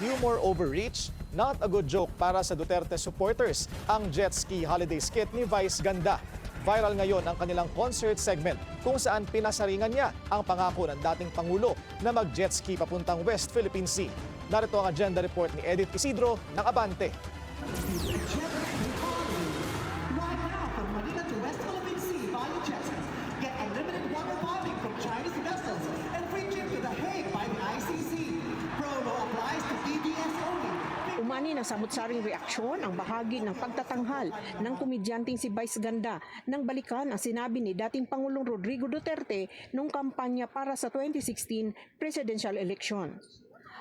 humor overreach, not a good joke para sa Duterte supporters ang jet ski holiday skit ni Vice Ganda. Viral ngayon ang kanilang concert segment kung saan pinasaringan niya ang pangako ng dating Pangulo na mag-jet ski papuntang West Philippine Sea. Narito ang agenda report ni Edith Isidro ng Abante. Umani ng samut-saring reaksyon ang bahagi ng pagtatanghal ng komedyanteng si Vice Ganda nang balikan ang sinabi ni dating Pangulong Rodrigo Duterte nung kampanya para sa 2016 presidential election.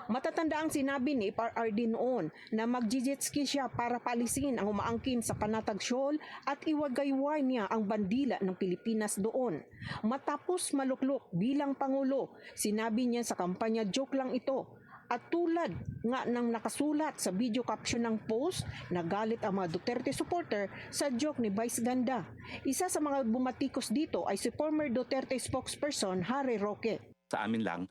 Matatanda ang sinabi ni PRRD noon na mag-jet ski siya para palisin ang umaangkin sa Panatag Shoal at iwagayway niya ang bandila ng Pilipinas doon. Matapos maluklok bilang Pangulo, sinabi niya sa kampanya joke lang ito at tulad nga ng nakasulat sa video caption ng post, nagalit ang mga Duterte supporter sa joke ni Vice Ganda. Isa sa mga bumatikos dito ay si former Duterte spokesperson Harry Roque. sa amin lang,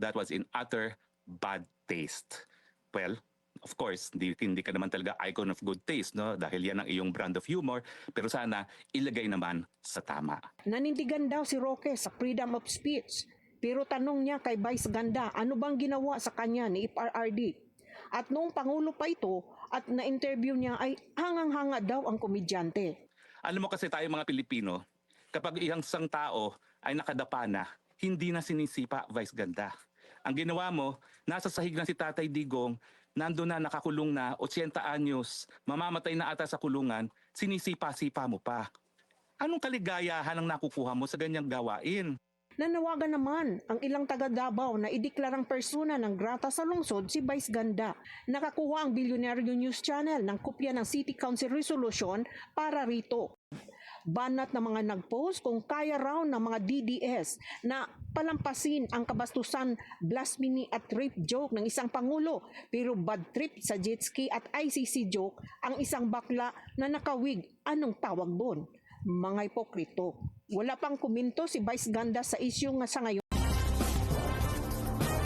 that was in utter bad taste. Well, of course, hindi, hindi ka naman talaga icon of good taste, no? Dahil yan ang iyong brand of humor. Pero sana, ilagay naman sa tama. Nanindigan daw si Roque sa freedom of speech. Pero tanong niya kay Vice Ganda, ano bang ginawa sa kanya ni IPRRD? At noong Pangulo pa ito at na-interview niya ay hangang-hanga daw ang komedyante. Alam mo kasi tayo mga Pilipino, kapag isang tao ay nakadapa na, hindi na sinisipa, Vice Ganda. Ang ginawa mo, nasa sahig na si Tatay Digong, nando na nakakulong na, 80 anyos, mamamatay na ata sa kulungan, sinisipa-sipa mo pa. Anong kaligayahan ang nakukuha mo sa ganyang gawain? Nanawagan naman ang ilang taga Davao na ideklarang persona ng grata sa lungsod si Vice Ganda. Nakakuha ang Bilyonaryo News Channel ng kopya ng City Council Resolution para rito. Banat na mga nagpost kung kaya raw ng mga DDS na palampasin ang kabastusan, blasphemy at rape joke ng isang pangulo. Pero bad trip sa jet ski at ICC joke ang isang bakla na nakawig. Anong tawag doon? Mga ipokrito. Wala pang kuminto si Vice Ganda sa isyu nga sa ngayon